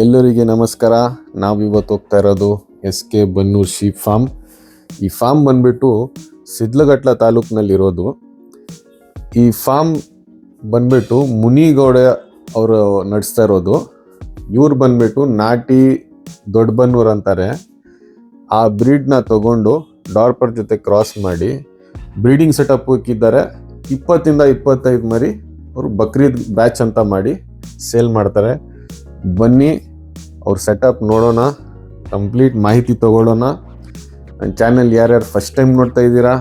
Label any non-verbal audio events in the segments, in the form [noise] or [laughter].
ಎಲ್ಲರಿಗೆ ನಮಸ್ಕಾರ. ನಾವಿವತ್ತು ಹೋಗ್ತಾ ಇರೋದು S K Bannur sheep farm. ಈ ಫಾರ್ಮ್ ಬಂದ್ಬಿಟ್ಟು ಸಿದ್ಲಘಟ್ಲ ತಾಲೂಕಿನಲ್ಲಿರೋದು. ಈ ಫಾರ್ಮ್ ಬಂದ್ಬಿಟ್ಟು ಮುನಿಗೌಡ ಅವರು ನಡೆಸ್ತಾ ಇರೋದು. ಇವ್ರು ಬಂದ್ಬಿಟ್ಟು ನಾಟಿ ದೊಡ್ಡಬನ್ನೂರ್ ಅಂತಾರೆ. ಆ ಬ್ರೀಡ್ನ ತಗೊಂಡು ಡಾರ್ಪರ್ ಜೊತೆ ಕ್ರಾಸ್ ಮಾಡಿ ಬ್ರೀಡಿಂಗ್ ಸೆಟಪ್ ಹಾಕಿದ್ದಾರೆ ಇಪ್ಪತ್ತಿಂದ ಇಪ್ಪತ್ತೈದು ಮರಿ ಅವರು ಬಕ್ರೀದ್ ಬ್ಯಾಚ್ ಅಂತ ಮಾಡಿ ಸೇಲ್ ಮಾಡ್ತಾರೆ. ಬನ್ನಿ. ಅವ್ರ ಸೆಟಪ್ ನೋಡೋಣ ಕಂಪ್ಲೀಟ್ ಮಾಹಿತಿ ತೊಗೊಳ್ಳೋಣ. ನನ್ನ ಚಾನಲ್ ಯಾರ್ಯಾರು ಫಸ್ಟ್ ಟೈಮ್ ನೋಡ್ತಾ ಇದ್ದೀರಾ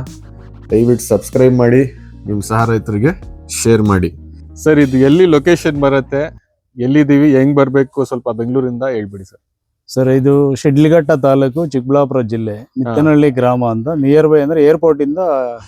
ದಯವಿಟ್ಟು ಸಬ್ಸ್ಕ್ರೈಬ್ ಮಾಡಿ ನಿಮ್ಮ ಸಹ ರೈತರಿಗೆ ಶೇರ್ ಮಾಡಿ. ಸರ್ ಇದು ಎಲ್ಲಿ ಲೊಕೇಶನ್ ಬರುತ್ತೆ ಎಲ್ಲಿದ್ದೀವಿ ಹೆಂಗೆ ಬರಬೇಕು ಸ್ವಲ್ಪ ಬೆಂಗಳೂರಿಂದ ಹೇಳ್ಬಿಡಿ ಸರ್ ಸರ್ ಇದು ಶಿಡ್ಲಿಘಟ್ಟ ತಾಲೂಕು ಚಿಕ್ಕಬಳ್ಳಾಪುರ ಜಿಲ್ಲೆ ನಿತ್ತನಹಳ್ಳಿ ಗ್ರಾಮ ಅಂತ. ನಿಯರ್ ಬೈ ಅಂದ್ರೆ ಏರ್ಪೋರ್ಟ್ ಇಂದ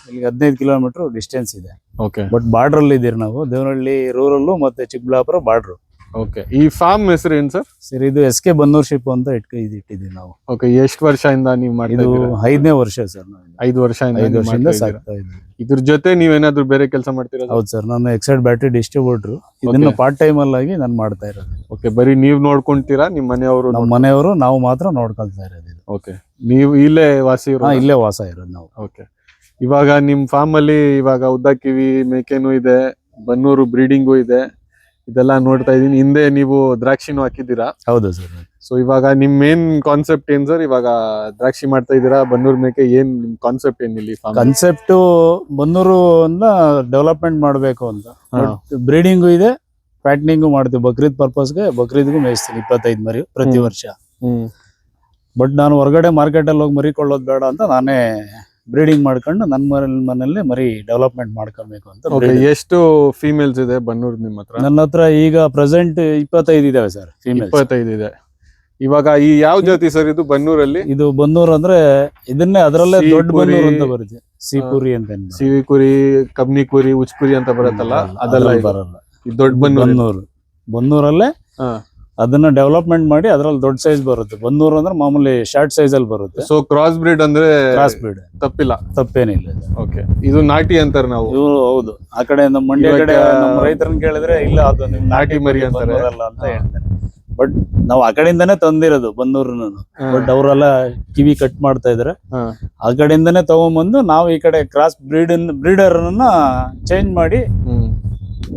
ಇಲ್ಲಿಗೆ ಹದಿನೈದು ಕಿಲೋಮೀಟರ್ ಡಿಸ್ಟೆನ್ಸ್ ಇದೆ. ಓಕೆ ಬಟ್ ಬಾರ್ಡರ್ ಅಲ್ಲಿ ಇದೀರಿ ನಾವು ದೇವನಹಳ್ಳಿ ರೂರಲ್ಲು ಮತ್ತೆ ಚಿಕ್ಕಬಳ್ಳಾಪುರ ಬಾರ್ಡರ್ ಓಕೆ ಈ ಫಾರ್ಮ್ ಹೆಸರು ಏನ್ ಸರ್ ಸರ್ ಇದು ಎಸ್ ಕೆ ಬನ್ನೂರ್ ಶಿಪ್ ಅಂತ ಇಟ್ಕ ಇದು ಇಟ್ಟಿದ್ದೀವಿ ನಾವು. ಓಕೆ ಎಷ್ಟು ವರ್ಷದಿಂದ ನೀವು ಇದು ಐದನೇ ವರ್ಷ ಸರ್ ಐದು ವರ್ಷದಿಂದ ಐದು ವರ್ಷದಿಂದ. ಸಾಕ್ತಾ ಇದ್ದೀವಿ. ಇದ್ರ ಜೊತೆ ನೀವೇನಾದ್ರೂ ಬೇರೆ ಕೆಲಸ ಮಾಡ್ತೀರಾ ಹೌದು ಸರ್ ನಾನು ಎಕ್ಸೈಡ್ ಬ್ಯಾಟ್ರಿ ಡಿಸ್ಟ್ರಿಬ್ಯೂಟರ್ ಇದನ್ನ. ಪಾರ್ಟ್ ಟೈಮ್ ಅಲ್ಲಾಗಿ ನಾನು ಮಾಡ್ತಾ ಇರೋದು. ಓಕೆ ಬರೀ ನೀವ್ ನೋಡ್ಕೊಂತೀರಾ? ನಿಮ್ಮ ಮನೆಯವರು ನಮ್ಮ ಮನೆಯವರು ನಾವು ಮಾತ್ರ ನೋಡ್ಕೊಳ್ತಾ ಇರೋದು ಇದು. ಓಕೆ ನೀವು ಇಲ್ಲೇ ವಾಸಿ ಇರೋ ಇಲ್ಲೇ ವಾಸ ಇರೋದು ನಾವು. ಓಕೆ ಇವಾಗ ನಿಮ್ ಫಾರ್ಮ್ ಅಲ್ಲಿ ಇವಾಗ ಉದ್ದಕಿವಿ ಮೇಕೆನೂ ಇದೆ ಬನ್ನೂರು ಬ್ರೀಡಿಂಗು ಇದೆ. ಇದೆಲ್ಲ ನೋಡ್ತಾ ಇದೀನಿ ಹಿಂದೆ ನೀವು ದ್ರಾಕ್ಷಿನೂ ಹಾಕಿದ್ದೀರಾ? ಹೌದು ಸರ್. ಸೊ ಇವಾಗ ನಿಮ್ ಮೇನ್ ಕಾನ್ಸೆಪ್ಟ್ ಏನ್ ಸರ್ ಇವಾಗ ದ್ರಾಕ್ಷಿ ಮಾಡ್ತಾ ಇದ್ದೀರಾ? ಬನ್ನೂರ್ ಮೇಕೆ ಏನ್ ನಿಮ್ ಕಾನ್ಸೆಪ್ಟ್ ಏನ್ ಇಲ್ಲಿ ಕಾನ್ಸೆಪ್ಟ್ ಬನ್ನೂರು ಡೆವಲಪ್ಮೆಂಟ್ ಮಾಡಬೇಕು ಅಂತ. ಬ್ರೀಡಿಂಗು ಇದೆ ಫ್ಯಾಟ್ನಿಂಗು ಮಾಡ್ತೀವಿ. ಬಕ್ರೀದ್ ಪರ್ಪಸ್ಗೆ ಬಕ್ರೀದ್ಗೂ ಮೇಯಿಸ್ತೀನಿ ಇಪ್ಪತ್ತೈದು ಮರಿ ಪ್ರತಿ. ವರ್ಷ. ಬಟ್ ನಾನು ಹೊರಗಡೆ ಮಾರ್ಕೆಟ್ ಅಲ್ಲಿ ಹೋಗಿ ಮರಿಕೊಳ್ಳೋದು ಬೇಡ ಅಂತ ನಾನೇ ಬ್ರೀಡಿಂಗ್ ಮಾಡ್ಕೊಂಡು ನನ್ನ ಮನೆ ಮನೆಯಲ್ಲೇ ಮರಿ ಡೆವಲಪ್ಮೆಂಟ್ ಮಾಡ್ಕೊಬೇಕು ಅಂತ ಎಷ್ಟು ಫೀಮೇಲ್ಸ್ ಇದೆ ಬನ್ನೂರ್ ನಿಮ್ಮ ಹತ್ರ? ನನ್ನ ಹತ್ರ ಈಗ ಪ್ರೆಸೆಂಟ್ ಇಪ್ಪತ್ತೈದು ಇದಾವೆ ಸರ್ ಫೀಮೇಲ್ ಇಪ್ಪತ್ತೈದು ಇದೆ. ಇವಾಗ ಈ ಯಾವ ಜಾತಿ ಸರ್ ಇದು ಬನ್ನೂರಲ್ಲಿ? ಇದು ಬನ್ನೂರ್ ಅಂದ್ರೆ ಇದನ್ನೇ ಅದರಲ್ಲೇ ದೊಡ್ಡ ಸೀಪುರಿ. ಬನ್ನೂರು ಅಂತ ಬರುತ್ತೆ. ಸೀಪುರಿ ಅಂತ ಏನ್ ಬರಲ್ಲ. ಸಿವಿ ಕುರಿ ಕಬ್ನಿ ಕುರಿ ಉಚ್ಕುರಿ ಅಂತ ಬರುತ್ತಲ್ಲ ಅದೆಲ್ಲ ಅದ್ರಲ್ಲಿ ಇದು. ಬರಲ್ಲ. ಈ ದೊಡ್ಡ ಬನ್ನೂರು? ಬನ್ನೂರು. ಬನ್ನೂರಲ್ಲೇ ಹಾ. ಅದನ್ನ ಡೆವಲಪ್ಮೆಂಟ್ ಮಾಡಿ ಅದ್ರಲ್ಲಿ ದೊಡ್ಡ ಸೈಜ್ ಬರುತ್ತೆ. ಬಂದೂರು ಅಂದ್ರೆ ಮಾಮೂಲಿ ಶಾರ್ಟ್ ಸೈಜ್ ಅಲ್ಲಿ ಬರುತ್ತೆ. ಸೊ ಕ್ರಾಸ್ ಬ್ರೀಡ್ ಅಂದ್ರೆ ಕ್ರಾಸ್ ಬ್ರೀಡ್ ತಪ್ಪಿಲ್ಲ. ತಪ್ಪೇನಿಲ್ಲ. ಓಕೆ ಇದು ನಾಟಿ ಅಂತಾರೆ ನಾವು. ಹೌದು. ಆ ಕಡೆ ನಮ್ಮ ಮಂಡ್ಯ ಕಡೆ ನಮ್ಮ ರೈತರನ್ನ ಕೇಳಿದ್ರೆ ಇಲ್ಲ ಅದು ನಿಮ್ ನಾಟಿ ಮರಿ ಅಂತಾರೆ. ಅಂತ ಹೇಳ್ತಾರೆ. ಬಟ್ ನಾವು ಆ ಕಡೆಯಿಂದಾನೇ ತಂದಿರೋದು ಬನ್ನೂರ್ನ ಬಟ್ ಅವರೆಲ್ಲ ಕಿವಿ ಕಟ್ ಮಾಡ್ತಾ ಇದ್ರೆ. ಆ ಕಡೆಯಿಂದಾನೇ ತಗೊಂಬಂದು ನಾವು ಈ ಕಡೆ ಕ್ರಾಸ್ ಬ್ರೀಡ್ ಬ್ರೀಡರ್ ಚೇಂಜ್ ಮಾಡಿ.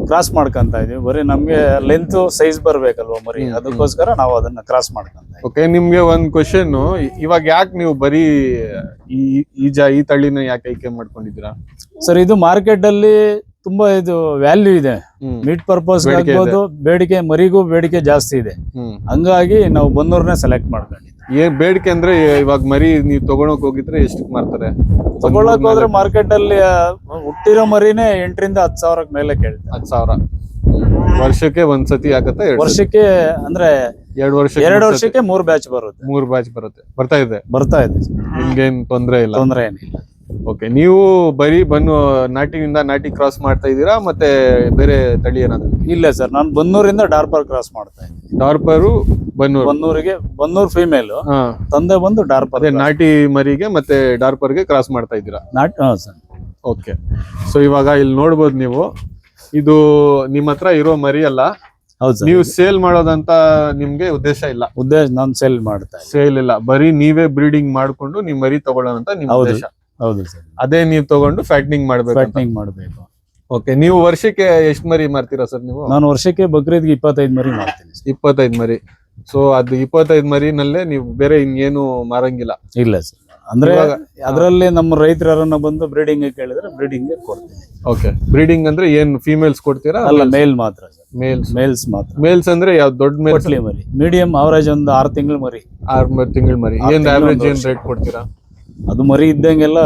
ಕ್ರಾಸ್ ಮಾಡ್ಕೊಂತ ಇದೀವಿ. ಬರೀ ನಮ್ಗೆ ಲೆಂತ್ ಸೈಜ್ ಬರ್ಬೇಕಲ್ವಾ ಮರಿ? ಅದಕ್ಕೋಸ್ಕರ ನಾವು ಅದನ್ನ ಕ್ರಾಸ್ ಮಾಡ್ಕೊಂತ. ಓಕೆ ನಿಮ್ಗೆ ಒಂದ್ ಕ್ವಶನ್ ಇವಾಗ ಯಾಕೆ ನೀವು ಬರೀ ಈ ಈ ಜಾ ಈ ತಳಿನ ಯಾಕೆ ಆಯ್ಕೆ ಮಾಡ್ಕೊಂಡಿದ್ದೀರಾ? ಸರ್ ಇದು ಮಾರ್ಕೆಟ್ ಅಲ್ಲಿ ತುಂಬಾ ಇದು ವ್ಯಾಲ್ಯೂ ಇದೆ. ಮೀಟ್ ಪರ್ಪಸ್ ಬೇಡಿಕೆ ಆಗ್ಬೋದು ಬೇಡಿಕೆ ಮರಿಗೂ ಬೇಡಿಕೆ ಜಾಸ್ತಿ ಇದೆ. ಹಂಗಾಗಿ ನಾವು ಬನ್ನೂರ್ನೇ ಸೆಲೆಕ್ಟ್ ಮಾಡ್ಕೊಂಡಿದ್ವಿ ಏನ್ ಬೇಡಿಕೆ ಅಂದ್ರೆ ಇವಾಗ ಮರಿ ನೀವು ತಗೊಳಕ್ ಹೋಗಿದ್ರೆ ಎಷ್ಟಕ್ ಮಾರ್ತಾರೆ? ತಗೊಳಕ್ ಹೋದ್ರೆ ಮಾರ್ಕೆಟ್ ಅಲ್ಲಿ ಹುಟ್ಟಿರೋ ಮರಿನೇ ಎಂಟರಿಂದ ಹತ್ ಸಾವಿರಕ್ಕೆ ಮೇಲೆ ಕೇಳ್ತಾರೆ. ಹತ್ ಸಾವಿರ. ವರ್ಷಕ್ಕೆ ಒಂದ್ಸತಿ ಆಗತ್ತೆ? ವರ್ಷಕ್ಕೆ ಅಂದ್ರೆ ಎರಡ್ ವರ್ಷ ಎರಡು ವರ್ಷಕ್ಕೆ ಮೂರ್ ಬ್ಯಾಚ್ ಬರುತ್ತೆ. ಮೂರ್ ಬ್ಯಾಚ್ ಬರುತ್ತೆ. ಬರ್ತಾ ಇದೆ? ಬರ್ತಾ ಇದೆ. ನಿಮ್ಗೇನ್ ತೊಂದ್ರೆ ಇಲ್ಲ? ತೊಂದ್ರೆ ಏನಿಲ್ಲ. ಓಕೆ ನೀವು ಬರೀ ಬನ್ನು ನಾಟಿನಿಂದ ನಾಟಿ ಕ್ರಾಸ್ ಮಾಡ್ತಾ ಇದ್ದೀರಾ ಮತ್ತೆ ಬೇರೆ ತಳಿ ಏನಾದ್ರು? ಇಲ್ಲ ಸರ್ ನಾನು ಬನ್ನೂರಿಂದ ಡಾರ್ಪರ್ ಕ್ರಾಸ್ ಮಾಡ್ತಾ ಇದ್ದೀನಿ. ಡಾರ್ಪರು ಬನ್ನೂರು? ಬನ್ನೂರಿಗೆ ಬನ್ನೂರ್ ಫೀಮೇಲ್ ಹಾ. ತಂದೆ ಬಂದು ಡಾರ್ಪರ್ ಅದೇ ನಾಟಿ ಮರಿಗೆ ಮತ್ತೆ ಡಾರ್ಪರ್ಗೆ ಕ್ರಾಸ್ ಮಾಡ್ತಾ ಇದ್ದೀರಾ? ನಾಟ್ ಹಾ ಸರ್. ಓಕೆ ಸೊ ಇವಾಗ ಇಲ್ಲಿ ನೋಡ್ಬೋದು ನೀವು ಇದು ನಿಮ್ಮ ಹತ್ರ ಇರೋ ಮರಿ ಅಲ್ಲ. ಹೌದು ಸರ್. ನೀವು ಸೇಲ್ ಮಾಡೋದಂತ ನಿಮ್ಗೆ ಉದ್ದೇಶ ಇಲ್ಲ. ಉದ್ದೇಶ ನಾನು ಸೇಲ್ ಮಾಡ್ತಾ ಇದ್ದೀನಿ. ಸೇಲ್ ಇಲ್ಲ. ಬರೀ ನೀವೇ ಬ್ರೀಡಿಂಗ್ ಮಾಡ್ಕೊಂಡು ನಿಮ್ ಮರಿ ತಗೊಳ್ಳೋಣ ಅಂತ ನಿಮ್ಮ ಹೌದು. ಉದ್ದೇಶ. ಹೌದು ಸರ್. ಅದೇ ನೀವು ತಗೊಂಡು ಫ್ಯಾಟ್ನಿಂಗ್ ಮಾಡ್ಬೇಕು ಫ್ಯಾಟ್ನಿಂಗ್ ಮಾಡಬೇಕು. ಓಕೆ ನೀವು ವರ್ಷಕ್ಕೆ ಎಷ್ಟ್ ಮರಿ ಮಾರ್ತೀರಾ ಸರ್ ನೀವು? ನಾನು ವರ್ಷಕ್ಕೆ ಬಕ್ರೀದ್ಗೆ ಇಪ್ಪತ್ತೈದು ಮರಿ ಮಾಡ್ತೀನಿ. ಇಪ್ಪತ್ತೈದು ಮರಿ. ಸೊ ಅದು ಇಪ್ಪತ್ತೈದು ಮರಿನಲ್ಲೇ ನೀವು ಬೇರೆ ಇನ್ನೇನು ಮಾರಂಗಿಲ್ಲ. ಇಲ್ಲ ಸರ್. ಅಂದ್ರೆ ಅದರಲ್ಲಿ ನಮ್ಮ ರೈತರು ಯಾರನ್ನ ಬಂದು ಬ್ರೀಡಿಂಗ್ ಕೇಳಿದ್ರೆ ಬ್ರೀಡಿಂಗ್ ಕೊಡ್ತೀನಿ. ಓಕೆ ಬ್ರೀಡಿಂಗ್ ಅಂದ್ರೆ ಏನ್ ಫೀಮೇಲ್ಸ್ ಕೊಡ್ತೀರಾ? ಅಲ್ಲ ಮೇಲ್ ಮಾತ್ರ ಮೇಲ್ಸ್ ಮೇಲ್ಸ್ ಮಾತ್ರ. ಮೇಲ್ಸ್ ಅಂದ್ರೆ ಯಾವ ದೊಡ್ಡ ಮೇಲ್ಸ್ ಮರಿ. ಮೀಡಿಯಂ ಅವರೇಜ್ ಒಂದು ಆರು ತಿಂಗಳು ಮರಿ. ಆರು ತಿಂಗಳು ಮರಿ. ಏನ್ ಆವರೇಜ್ ಏನ್ ರೇಟ್ ಕೊಡ್ತೀರಾ? ಅದು ಮರಿ ಇದ್ದಂಗೆಲ್ಲ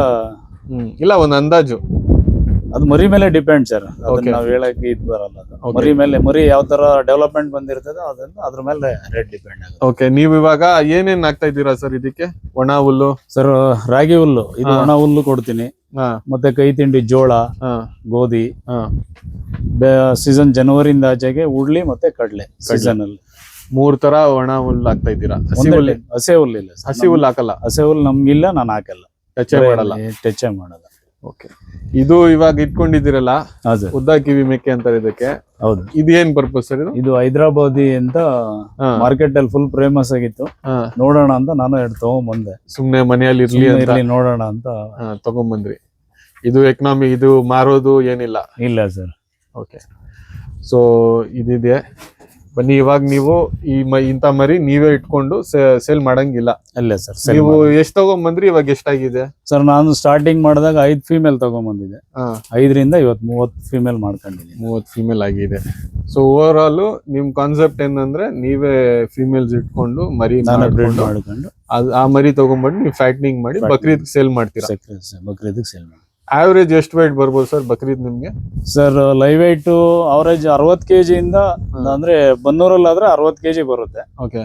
ಹ್ಮ್. ಇಲ್ಲ ಒಂದ್ ಅಂದಾಜು. ಅದು ಮರಿ ಮೇಲೆ ಡಿಪೆಂಡ್ ಸರ್ ಅದನ್ನ ನಾವು ಹೇಳಕ್ಕೆ ಇದ್ ಬರಲ್ಲ ಅದು. ಮರಿ ಮೇಲೆ ಮರಿ ಯಾವ ತರ ಡೆವಲಪ್ಮೆಂಟ್ ಬಂದಿರ್ತದೆ ಅದನ್ನ ಅದ್ರ ಮೇಲೆ ರೇಟ್ ಡಿಪೆಂಡ್ ಆಗುತ್ತೆ. ಓಕೆ ನೀವು ಇವಾಗ ಏನೇನ್ ಹಾಕ್ತಾ ಇದ್ದೀರಾ ಸರ್ ಇದಕ್ಕೆ? ಒಣ ಹುಲ್ಲು? ಸರ್ ರಾಗಿ ಹುಲ್ಲು. ಇದು ಹಾ. ಒಣ ಹುಲ್ಲು ಕೊಡ್ತೀನಿ. ಹಾ. ಮತ್ತೆ ಕೈ ತಿಂಡಿ ಜೋಳ ಹಾ. ಗೋಧಿ ಹಾ. ಸೀಸನ್ ಜನವರಿಯಿಂದ ಆಚೆಗೆ ಉಡ್ಲಿ ಮತ್ತೆ ಕಡ್ಲೆ ಸೀಸನ್ ಅಲ್ಲಿ. ಮೂರ್ ತರ ಒಣ ಹುಲ್ಲು ಹಾಕ್ತಾ ಇದ್ದೀರಾ. ಹಸಿ ಒಂದೇ ಹುಲ್ಲು ಹಸಿ ಹಸೆ ಹುಲ್ಲು ಇಲ್ಲ sir. ಹಸಿ ಹುಲ್ಲು ಹಾಕಲ್ಲ? ಹಸೆ ಹುಲ್ಲು ನಮ್ಗಿಲ್ಲ ನಾನು ಹಾಕಲ್ಲ. ಟಚ್ ಮಾಡಲ್ಲ? ಟಚ್ ಮಾಡಲ್ಲ. ಓಕೆ. ಇದು ಇವಾಗ ಇಟ್ಕೊಂಡಿದ್ದೀರಲ್ಲ? ಹಾ ಸರ್. ಉದ್ದ ಕಿವಿ ಮೆಕ್ಕೆ ಅಂತಾರೆ ಇದಕ್ಕೆ. ಹೌದು. ಇದು ಏನ್ ಪರ್ಪಸ್ ಸರ್ ಇದು? ಇದು ಹೈದರಾಬಾದಿ ಅಂತ ಹಾ. ಮಾರ್ಕೆಟ್ ಅಲ್ಲಿ ಫುಲ್ ಫೇಮಸ್ ಆಗಿತ್ತು. ಹಾ, ನೋಡೋಣ ಅಂತ ನಾನು ಎರಡು ತಗೊಂಬಂದೆ. ಸುಮ್ನೆ ಮನೆಯಲ್ಲಿ ಇರ್ಲಿ ಸುಮ್ನೆ ಅಂತ? ಇರ್ಲಿ ನೋಡೋಣ ಅಂತ. ಹಾ, ತಗೊಂಬಂದ್ರಿ. ಇದು ಎಕನಾಮಿ ಇದು ಮಾರೋದು ಏನಿಲ್ಲ? ಇಲ್ಲ ಸರ್. ಓಕೆ. ಸೊ ಇದಿದೆ. ಬನ್ನಿ ಇವಾಗ ನೀವು ಈ ಮ ಇಂಥ ಮರಿ ನೀವೇ ಇಟ್ಕೊಂಡು ಸೇಲ್ ಮಾಡಂಗಿಲ್ಲ. ಅಲ್ಲೇ ಸರ್ ನೀವು ಎಷ್ಟು ತಗೊಂಬಂದ್ರಿ ಇವಾಗ ಎಷ್ಟಾಗಿದೆ? ಸರ್ ನಾನು ಸ್ಟಾರ್ಟಿಂಗ್ ಮಾಡಿದಾಗ ಐದ್ ಫೀಮೇಲ್ ತಗೊಂಬಂದಿದೆ ಐದರಿಂದ ಇವತ್ತು ಮೂವತ್ತು ಫೀಮೇಲ್ ಮಾಡ್ಕೊಂಡಿದ್ದೀನಿ. ಮೂವತ್ ಫಿಮೇಲ್ ಆಗಿದೆ. ಸೊ ಓವರ್ ಆಲ್ ನಿಮ್ ಕಾನ್ಸೆಪ್ಟ್ ಏನಂದ್ರೆ ನೀವೇ ಫಿಮೇಲ್ಸ್ ಇಟ್ಕೊಂಡು ಮರಿ ಮಾಡ್ಕೊಂಡು. ಆ ಮರಿ ತಗೊಂಡ್ಬಂದು ನೀವು ಫ್ಯಾಟ್ನಿಂಗ್ ಮಾಡಿ. ಬಕ್ರೀದ್ ಸೇಲ್ ಮಾಡ್ತೀರಾ? ಬಕ್ರೀದ್ ಸೇಲ್ ಮಾಡಿ ಆವರೇಜ್ ಎಷ್ಟು weight ಬರ್ಬೋದು ಸರ್ ಬಕ್ರೀದ್ ನಿಮ್ಗೆ? ಸರ್ ಲೈವ್ weight ಅವರೇಜ್ ಅರವತ್ತು ಕೆ ಇಂದ ಅಂದ್ರೆ ಬನ್ನೂರಲ್ಲಿ ಆದ್ರೆ ಅರವತ್ತು ಕೆ ಜಿ ಬರುತ್ತೆ. ಓಕೆ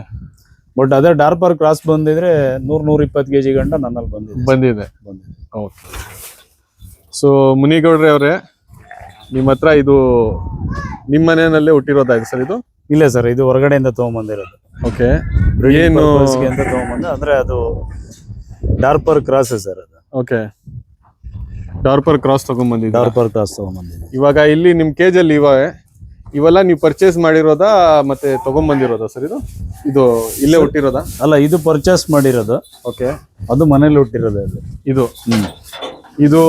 ಬಟ್ ಅದೇ ಡಾರ್ಪರ್ ಕ್ರಾಸ್ ಬಂದಿದ್ರೆ ನೂರ್ ನೂರ ಇಪ್ಪತ್ತು ಕೆ ಜಿ ಗಂಟ ನನ್ನಲ್ಲಿ ಬಂದಿದೆ. ಬಂದಿದೆ. ಬಂದಿದೆ. ಓಕೆ ಸೊ ಮುನಿಗೌಡ್ರೆ ಅವರೇ ನಿಮ್ಮ ಹತ್ರ ಇದು ನಿಮ್ಮ ಮನೆಯಲ್ಲೇ ಹುಟ್ಟಿರೋದಾಯ್ತು ಸರ್ ಇದು? ಇಲ್ಲ ಸರ್ ಇದು ಹೊರಗಡೆಯಿಂದ ತಗೊಂಬಂದಿರೋದು. ಓಕೆ ಏನು ತಗೊಂಬಂದ. ಅಂದ್ರೆ ಅದು ಡಾರ್ಪರ್ ಕ್ರಾಸ್ ಸರ್ ಅದು. ಓಕೆ ಡಾರ್ಪರ್ ಕ್ರಾಸ್ ತಗೊಂಡ್ಬಂದಿದ್ದೆ ಡಾರ್ಪರ್ ಕ್ರಾಸ್ ತಗೊಂಡ್ಬಂದಿದ್ದೆ ಇವಾಗ ಇಲ್ಲಿ ನಿಮ್ಮ ಕೇಜ್ ಅಲ್ಲಿ ಇವೆ ಇವೆಲ್ಲ ನೀವು ಪರ್ಚೇಸ್ ಮಾಡಿರೋದಾ ಮತ್ತೆ ತಗೊಂಡ್ಬಂದಿರೋದಾ ಸರ್ ಇದು? ಇದು ಇಲ್ಲೇ ಹುಟ್ಟಿರೋದಾ? ಅಲ್ಲ ಇದು ಪರ್ಚೇಸ್ ಮಾಡಿರೋದು. ಓಕೆ ಅದು ಮನೇಲಿ ಹುಟ್ಟಿರೋದು ಅದು. ಇದು? ಇದು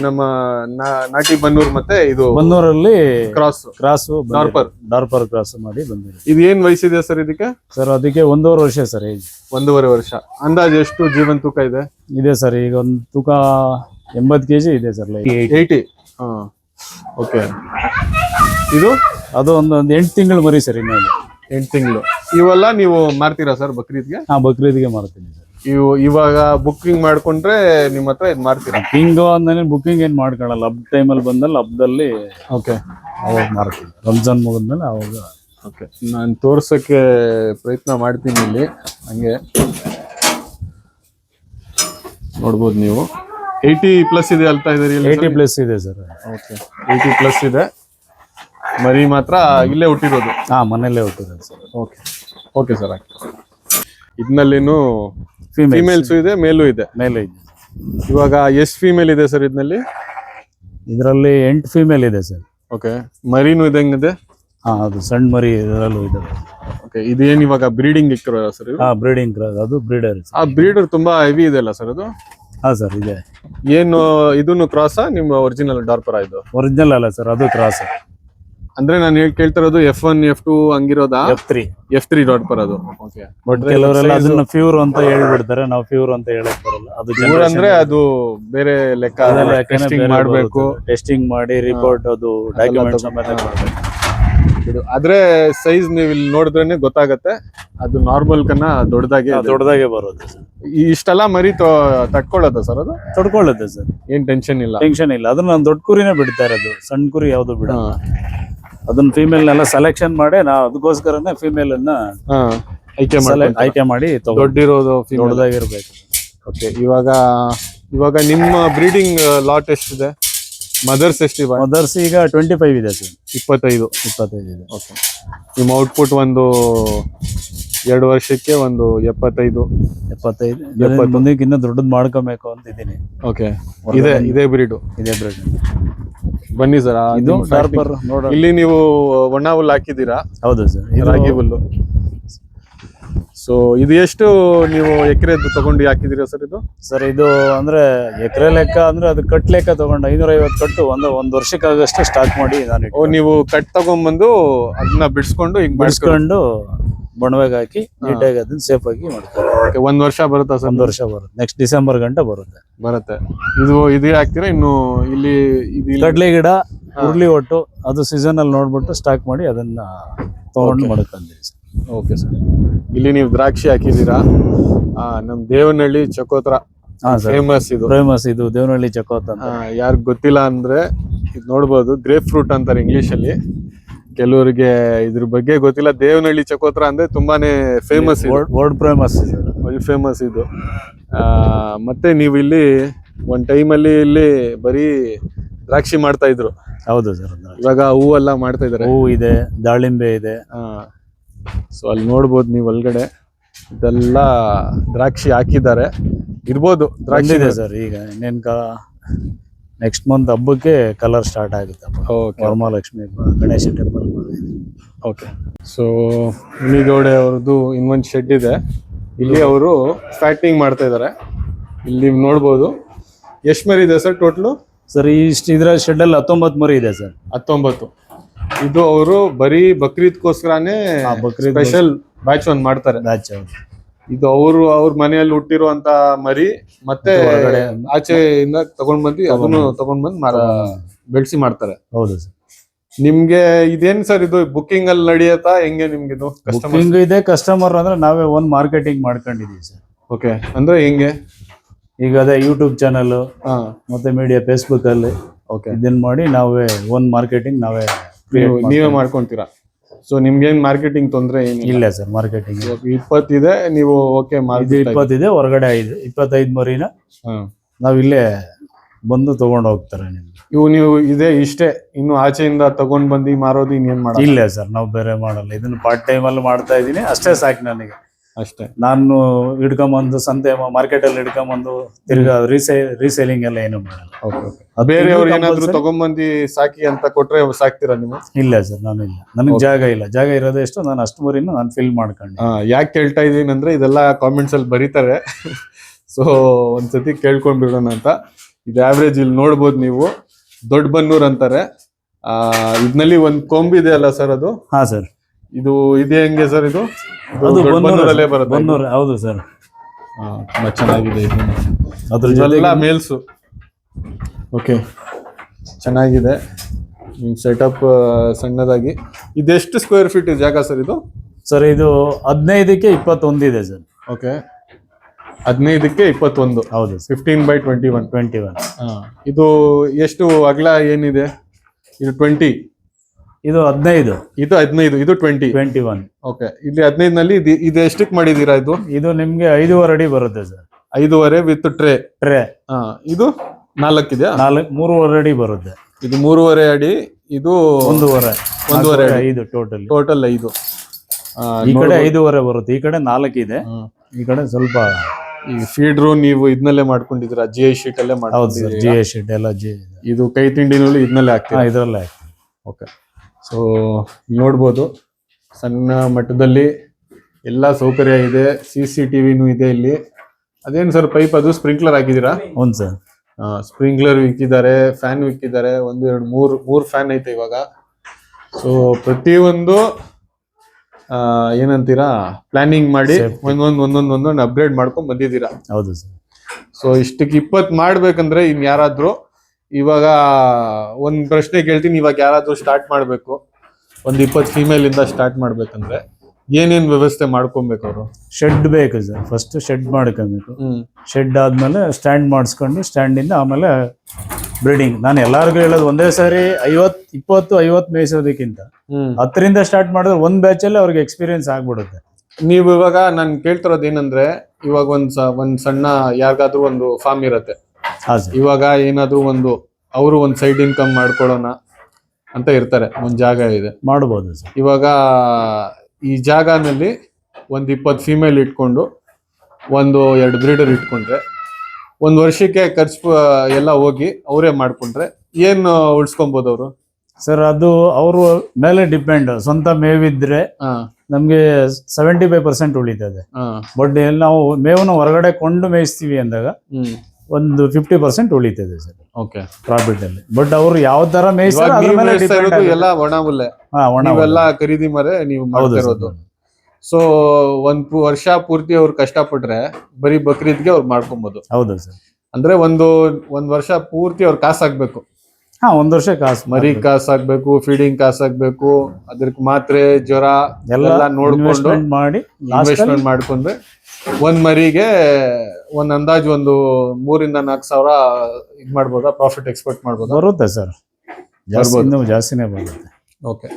ನಮ್ಮ ನಾ- ನಾಟಿ ಬನ್ನೂರ್ ಮತ್ತೆ ಇದು ಬನ್ನೂರಲ್ಲಿ cross cross Dorper. Dorper cross ಮಾಡಿ ಬಂದಿರೋದು. ಇದು ಏನ್ ವಯಸ್ಸಿದೆ ಸರ್ ಇದಕ್ಕೆ? ಸರ್ ಅದಕ್ಕೆ ಒಂದೂವರೆ ವರ್ಷ ಸರ್ ಏಜ್. ಒಂದೂವರೆ ವರ್ಷ. ಅಂದಾಜು ಎಷ್ಟು ಜೀವನ್ ತೂಕ ಇದೆ? ಇದೆ ಸರ್ ಈಗ ಒಂದು ತೂಕ ಎಂಬತ್ತು ಕೆ ಜಿ ಇದೆ ಸರ್ ಏಯ್ಟಿ. ಹಾಂ. ಓಕೆ ಇದು? ಅದು ಒಂದು ಒಂದು ಎಂಟು ತಿಂಗಳು ಮರಿ ಸರ್ ಇನ್ನೊಂದು ಎಂಟು ತಿಂಗಳು. ಇವೆಲ್ಲ ನೀವು ಮಾರ್ತೀರಾ ಸರ್ ಬಕ್ರೀದ್ಗೆ? ಹಾ ಬಕ್ರೀದ್ಗೆ ಮಾಡ್ತೀನಿ ಸರ್. ಇವು ಇವಾಗ ಬುಕ್ಕಿಂಗ್ ಮಾಡ್ಕೊಂಡ್ರೆ ನಿಮ್ಮ ಹತ್ರ ಇದು ಮಾರ್ತೀರಾ? ಹಿಂಗು ಅಂದ್ರೆ ಬುಕ್ಕಿಂಗ್ ಏನು ಮಾಡ್ಕೊಳಲ್ಲ. ಹಬ್ ಟೈಮಲ್ಲಿ ಬಂದಲ್ಲ ಹಬ್ಬದಲ್ಲಿ ಓಕೆ ಅವಾಗ ಮಾರ್ತೀವಿ ರಂಜಾನ್ ಮುಗಿದ್ಮೇಲೆ ಅವಾಗ. ಓಕೆ ನಾನು ತೋರ್ಸೋಕ್ಕೆ ಪ್ರಯತ್ನ ಮಾಡ್ತೀನಿ ಇಲ್ಲಿ. ಹಂಗೆ. ನೋಡ್ಬೋದು ನೀವು. ಏಯ್ಟಿ ಪ್ಲಸ್ ಇದೆ ಅಲ್ತಾ ಇದೀರಿ ಏಯ್ಟಿ ಪ್ಲಸ್ ಇದೆ ಸರ್ ಓಕೆ ಏಯ್ಟಿ ಪ್ಲಸ್ ಇದೆ. ಮರಿ ಮಾತ್ರ ಇಲ್ಲೇ ಹುಟ್ಟಿರೋದು? ಹಾಂ ಮನೆಯಲ್ಲೇ ಹುಟ್ಟಿರೋದು ಸರ್ ಓಕೆ ಓಕೆ ಸರ್ ಇದನ್ನಲ್ಲಿನೂ ಫಿಮೇಲ್ ಫಿಮೇಲ್ಸು ಇದೆ ಮೇಲೂ ಇದೆ? ಮೇಲೆ ಇದೆ. ಇವಾಗ ಎಷ್ಟು ಫೀಮೇಲ್ ಇದೆ ಸರ್ ಇದರಲ್ಲಿ ಇದರಲ್ಲಿ ಎಂಟು ಫೀಮೇಲ್ ಇದೆ ಸರ್ ಓಕೆ ಮರಿನೂ ಇದಂಗಿದೆ ಹಾಂ ಅದು ಸಣ್ಣ ಮರಿ ಇದರಲ್ಲೂ ಇದೆ. ಓಕೆ ಇದೇನು ಇವಾಗ ಬ್ರೀಡಿಂಗ್ ಇಕ್ಕಿರೋ ಸರ್ ಹಾಂ ಬ್ರೀಡಿಂಗ್ ಅದು ಬ್ರೀಡರ್ ಆ ಬ್ರೀಡರ್ ತುಂಬಾ ಹೆವಿ ಇದೆ ಅಲ್ಲ ಸರ್ ಅದು? ಹಾ ಸರ್ ಇದೆ. ಏನು ಇದನ್ನು ಕ್ರಾಸ್ ನಿಮ್ಮ ಒರಿಜಿನಲ್ ಡಾರ್ಪರ ಇದು? ಒರಿಜಿನಲ್ ಅಲ್ಲ ಸರ್ ಅದು ಕ್ರಾಸ್ ಅಂದ್ರೆ ನಾನು ಹೇಳಿ ಕೇಳ್ತಿರೋದು F one F two ಹಂಗಿರೋದಾ? F three F three Dorper ಅದು. ಬಟ್ ಕೆಲವರೆಲ್ಲ ಅದನ್ನ ಫ್ಯೂರ್ ಅಂತ ಹೇಳ್ಬಿಡ್ತಾರೆ ನಾವು ಫ್ಯೂರ್ ಅಂತ ಹೇಳಕ್ ಬರಲ್ಲ. ಅದು ಪ್ಯೂರ್ ಅಂದ್ರೆ ಅದು ಬೇರೆ ಲೆಕ್ಕ ಟೆಸ್ಟಿಂಗ್ ಮಾಡ್ಬೇಕು. ಟೆಸ್ಟಿಂಗ್ ಮಾಡಿ ರಿಪೋರ್ಟ್ ಅದು ಡಾಕ್ಯುಮೆಂಟ್ ಸಮೇತ ಕೊಡ್ಬೇಕು. ಬಿಡು. ಆದ್ರೆ ಸೈಜ್ ನೀವು ಇಲ್ಲಿ ನೋಡಿದ್ರೇನೆ ಗೊತ್ತಾಗತ್ತೆ. ಅದು ನಾರ್ಮಲ್ ಕನ್ನ ದೊಡ್ಡದಾಗಿ ದೊಡ್ಡದಾಗೆ ಬರೋದು ಸರ್. ಇಷ್ಟೆಲ್ಲ ಮರಿ ತೊ- ಸರ್ ಅದು? ತೊಡ್ಕೊಳ್ಳುತ್ತೆ ಸರ್. ಏನ್ ಟೆನ್ಷನ್ ಇಲ್ಲ? ಟೆನ್ಷನ್ ಇಲ್ಲ. ಅದನ್ನ ನಾನು ದೊಡ್ಡ ಕುರಿನೇ ಬಿಡ್ತಾ ಇರೋದು. ಸಣ್ಣ ಕುರಿ ಯಾವ್ದು ಬಿಡ ಅದನ್ನ ಫೀಮೇಲ್ನೆಲ್ಲ ಸೆಲೆಕ್ಷನ್ ಮಾಡಿ ನಾವು ಅದಕ್ಕೋಸ್ಕರನೇ ಫೀಮೇಲ್ ಅನ್ನ. ಆಯ್ಕೆ ಮಾಡಿ ಆಯ್ಕೆ ಮಾಡಿ ದೊಡ್ಡಿರೋದು. ದೊಡ್ಡದಾಗಿರ್ಬೇಕು. ಓಕೆ ಇವಾಗ ಇವಾಗ ನಿಮ್ಮ ಬ್ರೀಡಿಂಗ್ ಲಾಟ್ ಎಷ್ಟಿದೆ? ಮದರ್ಸ್ ಎಷ್ಟಿವೆ ಮದರ್ಸ್ ಈಗ ಟ್ವೆಂಟಿ ಫೈವ್ ಇದೆ ಸರ್. ಇಪ್ಪತ್ತೈದು. ಇಪ್ಪತ್ತೈದು ಇದೆ. ಓಕೆ ನಿಮ್ಮ ಔಟ್ಪುಟ್ ಒಂದು ಎರಡು ವರ್ಷಕ್ಕೆ ಒಂದು ಎಪ್ಪತ್ತೈದು. ಎಪ್ಪತ್ತೈದು. ಇದರಿಂದ ದೊಡ್ಡದ್ ಮಾಡ್ಕೊಬೇಕು ಅಂತ ಇದ್ದೀನಿ. ಓಕೆ ಇದೆ ಇದೇ ಬ್ರೀಡು ಇದೇ ಬ್ರೀಡ್ ಬನ್ನಿ ಸರ್ ಇದು ಇಲ್ಲಿ ನೀವು ಒಣ ಹುಲ್ಲು ಹಾಕಿದ್ದೀರಾ? ಹೌದು ಸರ್. ರಾಗಿ ಹುಲ್ಲು. ಸೊ ಇದು ಎಷ್ಟು ನೀವು ಎಕರೆದ್ದು ತಗೊಂಡು ಹಾಕಿದಿರ ಸರ್ ಇದು? ಸರ್ ಇದು ಅಂದ್ರೆ ಎಕರೆ ಲೆಕ್ಕ ಅಂದ್ರೆ ಅದು ಕಟ್ ಲೆಕ್ಕ ತಗೊಂಡು ಐನೂರ ಐವತ್ತು ಕಟ್ಟು ಒಂದು ಒಂದು ವರ್ಷಕ್ಕಾಗಷ್ಟು ಸ್ಟಾಕ್ ಮಾಡಿ ನಾನು ಓ ನೀವು ಕಟ್ ತಗೊಂಡ್ಬಂದು ಅದನ್ನ ಬಿಡಿಸ್ಕೊಂಡು ಹಿಂಗ್ ಬಿಡಿಸ್ಕೊಂಡು ಬಣವೆಗೆ ಹಾಕಿ ನೀಟಾಗಿ ಅದನ್ನ ಸೇಫ್ ಆಗಿ ಮಾಡ್ತಾರೆ ಒಂದ್ ವರ್ಷ ಬರುತ್ತಾ ಸರ್? ಒಂದು ವರ್ಷ ಬರುತ್ತೆ. ನೆಕ್ಸ್ಟ್ ಡಿಸೆಂಬರ್ ಗಂಟೆ ಬರುತ್ತೆ. ಬರುತ್ತೆ. ಇದು ಇದು ಹಾಕ್ತೀರಾ? ಇನ್ನು ಇಲ್ಲಿ ಇದು ಕಡ್ಲೆ ಗಿಡ ಉರುಳಿ ಒಟ್ಟು ಅದು ಸೀಸನ್ ಅಲ್ಲಿ ನೋಡ್ಬಿಟ್ಟು ಸ್ಟಾಕ್ ಮಾಡಿ ಅದನ್ನ ತಗೊಂಡು ಮಾಡ್ಕೊಂತೀವಿ ಸರ್. ಓಕೆ ಸರ್ ಇಲ್ಲಿ ನೀವು ದ್ರಾಕ್ಷಿ ಹಾಕಿದ್ದೀರಾ? ಆ, ನಮ್ ದೇವನಹಳ್ಳಿ ಚಕೋತ್ರ. ಫೇಮಸ್ ಇದು. ಫೇಮಸ್ ಇದು ದೇವನಹಳ್ಳಿ ಚಕೋತ್ರ ಯಾರಿಗ್ ಗೊತ್ತಿಲ್ಲ ಅಂದ್ರೆ ಇದು ನೋಡ್ಬೋದು ಗ್ರೇಪ್ ಫ್ರೂಟ್ ಅಂತಾರೆ ಇಂಗ್ಲಿಷ್ ಅಲ್ಲಿ. ಕೆಲವರಿಗೆ ಇದ್ರ ಬಗ್ಗೆ ಗೊತ್ತಿಲ್ಲ. ದೇವನಹಳ್ಳಿ ಚಕೋತ್ರ ಅಂದ್ರೆ ತುಂಬಾನೇ famous world famous world famous ಇದು. ಮತ್ತೆ ನೀವು ಇಲ್ಲಿ ಒಂದ್ ಟೈಮಲ್ಲಿ ಇಲ್ಲಿ ಬರೀ ದ್ರಾಕ್ಷಿ ಮಾಡ್ತಾ ಇದ್ರು. ಹೌದು ಸರ್ ಇವಾಗ ಹೂವೆಲ್ಲ ಮಾಡ್ತಾ ಇದಾರೆ. ಹೂವು ಇದೆ ದಾಳಿಂಬೆ ಇದೆ. ಸೊ ಅಲ್ಲಿ ನೋಡ್ಬೋದು ನೀವು ಒಳಗಡೆ. ಇದೆಲ್ಲ ದ್ರಾಕ್ಷಿ ಹಾಕಿದ್ದಾರೆ. ಇರ್ಬೋದು ದ್ರಾಕ್ಷಿ ಇದೆ ಸರ್ ಈಗ ಇನ್ನೇನು ಕಾ ನೆಕ್ಸ್ಟ್ ಮಂತ್ ಹಬ್ಬಕ್ಕೆ ಕಲರ್ ಸ್ಟಾರ್ಟ್ ಆಗುತ್ತೆ ಓಕೆ ವರಮಹಾಲಕ್ಷ್ಮಿ ಹಬ್ಬ ಗಣೇಶ ಟೆಂಪಲ್ ಓಕೆ ಸೊ ಹುಲಿಗೌಡೆ ಅವ್ರದ್ದು ಇನ್ನೊಂದು ಶೆಡ್ ಇದೆ. ಇಲ್ಲಿ ಅವರು ಫ್ಯಾಟಿಂಗ್ ಮಾಡ್ತಾ ಇದ್ದಾರೆ. ಇಲ್ಲಿ ನೋಡ್ಬೋದು. ಎಷ್ಟು ಮರಿ ಇದೆ ಸರ್ ಟೋಟ್ಲು ಸರ್ ಇಷ್ಟು ಇದ್ರ ಶೆಡ್ ಅಲ್ಲಿ ಹತ್ತೊಂಬತ್ತು ಮರಿ ಇದೆ ಸರ್. ಹತ್ತೊಂಬತ್ತು. ಇದು ಅವರು ಬರೀ ಬಕ್ರೀದ್ಗೋಸ್ಕರನೇ ಬಕ್ರೀದ್ ಸ್ಪೆಷಲ್ ಬ್ಯಾಚ್ ಒಂದ್ ಮಾಡ್ತಾರೆ. ಬ್ಯಾಚ್ ಇದು ಅವರು ಅವ್ರ ಮನೆಯಲ್ಲಿ ಹುಟ್ಟಿರುವಂತ ಮರಿ ಮತ್ತೆ ಆಚೆಯಿಂದ ತಗೊಂಡ್ ಬಂದು ಅದನ್ನು ತಗೊಂಡ್ ಬಂದು ಮಾರ ಬೆಳೆಸಿ ಮಾಡ್ತಾರೆ. ಹೌದು ಸರ್. ನಿಮ್ಗೆ ಇದೇನ್ ಸರ್ ಇದು ಬುಕ್ಕಿಂಗ್ ಅಲ್ಲಿ ನಡೆಯತ್ತಾ? ಹೆಂಗೆ ನಿಮ್ಗೆ ಇದು ಕಸ್ಟಮರ್ ಬುಕ್ಕಿಂಗ್ ಇದೆ ಕಸ್ಟಮರ್ ಅಂದ್ರೆ ನಾವೇ ಒಂದ್ ಮಾರ್ಕೆಟಿಂಗ್ ಮಾಡ್ಕೊಂಡಿದೀವಿ ಸರ್. ಓಕೆ ಅಂದ್ರೆ ಹೆಂಗೆ? ಈಗ ಅದೇ ಯೂಟ್ಯೂಬ್ ಚಾನಲ್ ಮತ್ತೆ ಮೀಡಿಯಾ ಫೇಸ್ಬುಕ್ ಅಲ್ಲಿ ಓಕೆ ಇದನ್ನ ಮಾಡಿ ನಾವೇ ಒಂದ್ ಮಾರ್ಕೆಟಿಂಗ್ ನಾವೇ ನೀವು. ಮಾಡ್ಕೊಂತೀರಾ? ಸೊ ನಿಮ್ಗೇನ್ ಮಾರ್ಕೆಟಿಂಗ್ ತೊಂದ್ರೆ ಏನಿಲ್ಲ? ಇಲ್ಲ ಸರ್ ಮಾರ್ಕೆಟಿಂಗ್ ಇಪ್ಪತ್ತಿದೆ ನೀವು ಓಕೆ ಇದು ಇಪ್ಪತ್ತಿದೆ ಹೊರಗಡೆ ಐದು ಇಪ್ಪತ್ತೈದು ಮರಿನ ನಾವು ನಾವ್ ಇಲ್ಲೇ ಬಂದು ತಗೊಂಡು ಹೋಗ್ತಾರೆ ನಿಮ್ಗೆ. ಇವು ನೀವು ಇದೇ ಇಷ್ಟೇ ಇನ್ನು ಆಚೆಯಿಂದ ತಗೊಂಡ್ ಬಂದು ಮಾರೋದು ಇನ್ನೇನ್ ಮಾಡ ಇಲ್ಲ ಸರ್ ನಾವು ಬೇರೆ ಮಾಡಲ್ಲ. ಇದನ್ನ ಪಾರ್ಟ್ ಟೈಮ್ ಅಲ್ಲಿ ಮಾಡ್ತಾ ಇದೀನಿ ಅಷ್ಟೇ ಸಾಕು ನನಗೆ. ಅಷ್ಟೇ. ನಾನು ಹಿಡ್ಕೊಂಬಂದು ಸಂತೆ ಮಾರ್ಕೆಟ್ ಅಲ್ಲಿ ಹಿಡ್ಕೊಂಬಂದು ತಿರ್ಗಾ ರೀಸೇ ರೀಸೇಲಿಂಗ್ ಎಲ್ಲ ಏನು ಮಾಡಲ್ಲ. ಓಕೆ ಓಕೆ ಬೇರೆಯವ್ರು ಏನಾದ್ರು ತಗೊಂಬಂದಿ ಸಾಕಿ ಅಂತ ಕೊಟ್ರೆ ಸಾಕ್ತೀರಾ ನೀವು? ಇಲ್ಲ ಸರ್ ನಾನು ಇಲ್ಲ. ನನಗೆ ಜಾಗ ಇಲ್ಲ. ಜಾಗ ಇರೋದೇ ಎಷ್ಟು ನಾನು ಅಷ್ಟು ಮರಿನೂ ನಾನು ಫಿಲ್ ಮಾಡ್ಕೊಂಡೆ. ಯಾಕೆ ಕೇಳ್ತಾ ಇದೀನಿ ಅಂದ್ರೆ ಇದೆಲ್ಲ ಕಾಮೆಂಟ್ಸ್ ಅಲ್ಲಿ ಬರೀತಾರೆ. [laughs] ಸೊ ಒಂದ್ಸತಿ ಕೇಳ್ಕೊಂಡ್ ಬಿಡೋಣ ಅಂತ. ಇದು ಆವ್ರೇಜ್ ಇಲ್ಲಿ ನೋಡ್ಬೋದು ನೀವು. ದೊಡ್ಡ ಬನ್ನೂರ್ ಅಂತಾರೆ. ಆ ಇದ್ನಲ್ಲಿ ಒಂದು ಕೊಂಬಿದೆ ಇದೆ ಅಲ್ಲ ಸರ್ ಅದು? ಹಾ ಸರ್ ಇದು ಇದೆ ಹೆಂಗೆ ಸರ್ ಇದು? ಇದು ಅದು ದೊಡ್ಡ ಬನ್ನೂರು ಬನ್ನೂರಲ್ಲೇ ಬರುತ್ತೆ ಬನ್ನೂರು ಹೌದು ಸರ್. ತುಂಬಾ ಚೆನ್ನಾಗಿದೆ ಇದು. ಅದ್ರ ಜೊತೆಲ್ಲ ಮೇಲ್ಸು. ಓಕೆ. ಚೆನ್ನಾಗಿದೆ. ಸೆಟಪ್ ಸಣ್ಣದಾಗಿ. ಇದೆಷ್ಟು ಸ್ಕ್ವೇರ್ ಫೀಟ್ ಜಾಗ ಸರ್ ಇದು? ಸರ್ ಇದು ಹದಿನೈದಕ್ಕೆ ಇಪ್ಪತ್ತೊಂದಿದೆ ಸರ್. ಓಕೆ. ಹದಿನೈದಕ್ಕೆ ಇಪ್ಪತ್ತೊಂದು. ಹೌದು fifteen by twenty one twenty one ಇದು ಎಷ್ಟು ಅಗಲ ಏನಿದೆ? ಇದು ಟ್ವೆಂಟಿ ಇದು ಹದಿನೈದು. ಇದು ಹದಿನೈದು ಇದು ಟ್ವೆಂಟಿ ಟ್ವೆಂಟಿ ಒನ್ ಓಕೆ ಇಲ್ಲಿ ಹದಿನೈದನಲ್ಲಿ ಇದು ಇದು ಎಷ್ಟಕ್ಕೆ ಮಾಡಿದ್ದೀರಾ ಇದು? ಇದು ನಿಮ್ಗೆ ಐದೂವರೆ ಅಡಿ ಬರುತ್ತೆ ಸರ್. ಐದೂವರೆ ವಿತ್ ಟ್ರೇ ಟ್ರೇ ಇದು ನಾಲ್ಕಿದೆಯಾ ನಾಲ್ಕು ಮೂರುವರೆ ಅಡಿ ಬರುತ್ತೆ. ಇದು ಮೂರುವರೆ ಅಡಿ ಇದು ಒಂದೂವರೆ. ಒಂದೂವರೆ ಅಡಿ. ಐದು ಟೋಟಲ್ ಟೋಟಲ್ ಐದು. ಈ ಕಡೆ. ಐದೂವರೆ ಬರುತ್ತೆ ಈ ಕಡೆ ನಾಲ್ಕು ಇದೆ. ಈ ಕಡೆ ಸ್ವಲ್ಪ ಈ ಫೀಡ್ರು ನೀವು ಇದನ್ನಲ್ಲೇ ಮಾಡ್ಕೊಂಡಿದ್ದೀರಾ? ಜಿ ಐ ಶೀಟ್ ಅಲ್ಲೇ ಮಾಡ್ಕೊಂಡಿದ್ದೀರಾ ಜಿ ಐ ಶೀಟ್ ಎಲ್ಲ ಜಿ ಇದು. ಕೈ ತಿಂಡಿನಲ್ಲಿ ಇದನ್ನಲ್ಲೇ ಹಾಕ್ತೀರಾ? ಇದರಲ್ಲೇ ಹಾಕ್ತೀವಿ. ಓಕೆ ಸೊ ನೋಡ್ಬೋದು. ಸಣ್ಣ ಮಟ್ಟದಲ್ಲಿ ಎಲ್ಲ ಸೌಕರ್ಯ ಇದೆ. ಸಿ ಸಿ ಟಿ ವಿನೂ ಇದೆ ಇಲ್ಲಿ. ಅದೇನು ಸರ್ ಪೈಪ್ ಅದು ಸ್ಪ್ರಿಂಕ್ಲರ್ ಹಾಕಿದ್ದೀರಾ? ಹೌದು ಸರ್. ಸ್ಪ್ರಿಂಕ್ಲರ್ ಇಕ್ಕಿದ್ದಾರೆ ಫ್ಯಾನ್ ಇಕ್ಕಿದ್ದಾರೆ. ಒಂದು ಎರಡು ಮೂರು ಮೂರು ಫ್ಯಾನ್ ಐತೆ ಇವಾಗ. ಸೊ ಪ್ರತಿಯೊಂದು ಏನಂತೀರಾ ಪ್ಲಾನಿಂಗ್ ಮಾಡಿ. ಒಂದೊಂದು ಒಂದೊಂದು ಒಂದೊಂದು ಅಪ್ಗ್ರೇಡ್ ಮಾಡ್ಕೊಂಡ್ ಬಂದಿದ್ದೀರಾ? ಹೌದು ಸರ್. ಸೊ ಇಷ್ಟಕ್ಕೆ ಇಪ್ಪತ್ತು ಮಾಡಬೇಕಂದ್ರೆ ಇನ್ ಯಾರಾದ್ರೂ ಇವಾಗ ಒಂದ್ ಪ್ರಶ್ನೆ ಕೇಳ್ತೀನಿ ಇವಾಗ ಯಾರಾದ್ರೂ ಸ್ಟಾರ್ಟ್ ಮಾಡ್ಬೇಕು. ಒಂದ್ ಇಪ್ಪತ್ತು ಫೀಮೇಲ್ ಇಂದ ಸ್ಟಾರ್ಟ್ ಮಾಡ್ಬೇಕಂದ್ರೆ ಏನೇನ್ ವ್ಯವಸ್ಥೆ ಮಾಡ್ಕೊಬೇಕು ಅವರು? ಶೆಡ್ ಬೇಕು ಸರ್ ಫಸ್ಟ್ ಶೆಡ್ ಮಾಡ್ಕೊಬೇಕು. ಶೆಡ್ ಆದ್ಮೇಲೆ ಸ್ಟ್ಯಾಂಡ್ ಮಾಡಿಸ್ಕೊಂಡು ಸ್ಟ್ಯಾಂಡಿಂದ ಆಮೇಲೆ ಬ್ರೀಡಿಂಗ್ ನಾನು ಎಲ್ಲಾರ್ಗು ಹೇಳೋದು ಒಂದೇ ಸಾರಿ ಐವತ್ ಇಪ್ಪತ್ತು ಐವತ್ತು ಮೇಯಿಸೋದಕ್ಕಿಂತ. ಹತ್ತರಿಂದ ಸ್ಟಾರ್ಟ್ ಮಾಡಿದ್ರೆ ಒಂದ್ ಬ್ಯಾಚ್ ಅಲ್ಲಿ ಅವ್ರಿಗೆ ಎಕ್ಸ್ಪೀರಿಯನ್ಸ್ ಆಗ್ಬಿಡುತ್ತೆ. ನೀವು ಇವಾಗ ನಾನು ಕೇಳ್ತಿರೋದು ಏನಂದ್ರೆ ಇವಾಗ ಒಂದ್ ಸ ಒಂದ್ ಸಣ್ಣ ಯಾರಿಗಾದ್ರೂ ಒಂದು ಫಾರ್ಮ್ ಇರತ್ತೆ. ಇವಾಗ ಏನಾದ್ರೂ ಒಂದು ಅವರು ಒಂದು ಸೈಡ್ ಇನ್ಕಮ್ ಮಾಡ್ಕೊಳ್ಳೋಣ ಅಂತ ಇರ್ತಾರೆ. ಒಂದು ಜಾಗ ಇದೆ. ಮಾಡ್ಬೋದು ಸರ್. ಇವಾಗ ಈ ಜಾಗನಲ್ಲಿ ಒಂದು ಇಪ್ಪತ್ತು ಫಿಮೇಲ್ ಇಟ್ಕೊಂಡು ಒಂದು ಎರಡು ಬ್ರೀಡರ್ ಇಟ್ಕೊಂಡ್ರೆ ಒಂದು ವರ್ಷಕ್ಕೆ ಖರ್ಚು ಎಲ್ಲ ಹೋಗಿ ಅವರೇ ಮಾಡ್ಕೊಂಡ್ರೆ ಏನು ಉಳಿಸ್ಕೊಬೋದು ಅವರು? ಸರ್ ಅದು ಅವರು ಮೇಲೆ ಡಿಪೆಂಡ್ ಸ್ವಂತ ಮೇವಿದ್ರೆ ನಮಗೆ ನಮ್ಗೆ ಸೆವೆಂಟಿ ಫೈವ್ ಪರ್ಸೆಂಟ್ ಉಳಿತದೆ ಬಟ್ ನಾವು ಮೇವನ್ನು ಹೊರಗಡೆ ಕೊಂಡು ಮೇಯಿಸ್ತೀವಿ ಅಂದಾಗ ಒಂದು ಫಿಫ್ಟಿ ಪರ್ಸೆಂಟ್ ಉಳಿತದೆ ಸರ್. ಓಕೆ ಪ್ರಾಫಿಟ್ ಅಲ್ಲಿ. ಬಟ್ ಅವ್ರು ಯಾವ ತರ ಮೇಯಿಸ್ತಾರೆ ಅದ್ರ ಮೇಲೆ ಎಲ್ಲ ಒಣ ಹುಲ್ಲೆ ಹಾ ಒಣ ನೀವೆಲ್ಲ ಖರೀದಿ ಮರೆ ನೀವು ಹೌದು ಸೋ ಒಂದ್ ಪು- ವರ್ಷ ಪೂರ್ತಿ ಅವ್ರು ಕಷ್ಟಪಟ್ರೆ ಬರೀ ಬಕ್ರೀದ್ಗೆ ಅವ್ರು ಮಾಡ್ಕೊಬೋದು. ಹೌದು ಸರ್. ಅಂದ್ರೆ ಒಂದು ಒಂದ್ ವರ್ಷ ಪೂರ್ತಿ ಅವ್ರು ಕಾಸು ಹಾಕ್ಬೇಕು ಹಾ ಒಂದ್ ವರ್ಷ ಕಾಸು ಮರಿ ಕಾಸು ಹಾಕ್ಬೇಕು ಫೀಡಿಂಗ್ ಕಾಸು ಹಾಕ್ಬೇಕು ಅದಕ್ಕೆ ಮಾತ್ರೆ ಜ್ವರ ಎಲ್ಲ ಎಲ್ಲ ನೋಡ್ಕೊಂಡು ಮಾಡಿ ಇನ್ವೆಸ್ಟ್ಮೆಂಟ್ ಮಾಡ್ಕೊಂಡ್ರೆ ಒಂದ್ ಮರಿಗೆ ಒಂದ್ ಅಂದಾಜು ಒಂದು ಮೂರಿಂದ ನಾಲ್ಕು ಸಾವಿರ ಇದ್ ಮಾಡ್ಬೋದಾ? ಪ್ರಾಫಿಟ್ ಎಕ್ಸ್ಪೆಕ್ಟ್ ಮಾಡ್ಬೋದಾ? ಬರುತ್ತೆ ಸರ್ ಜಾಸ್ತಿ ಬರ್ಬೋದು. ಇನ್ನೂ ಜಾಸ್ತಿನೇ ಬರುತ್ತೆ. ಓಕೆ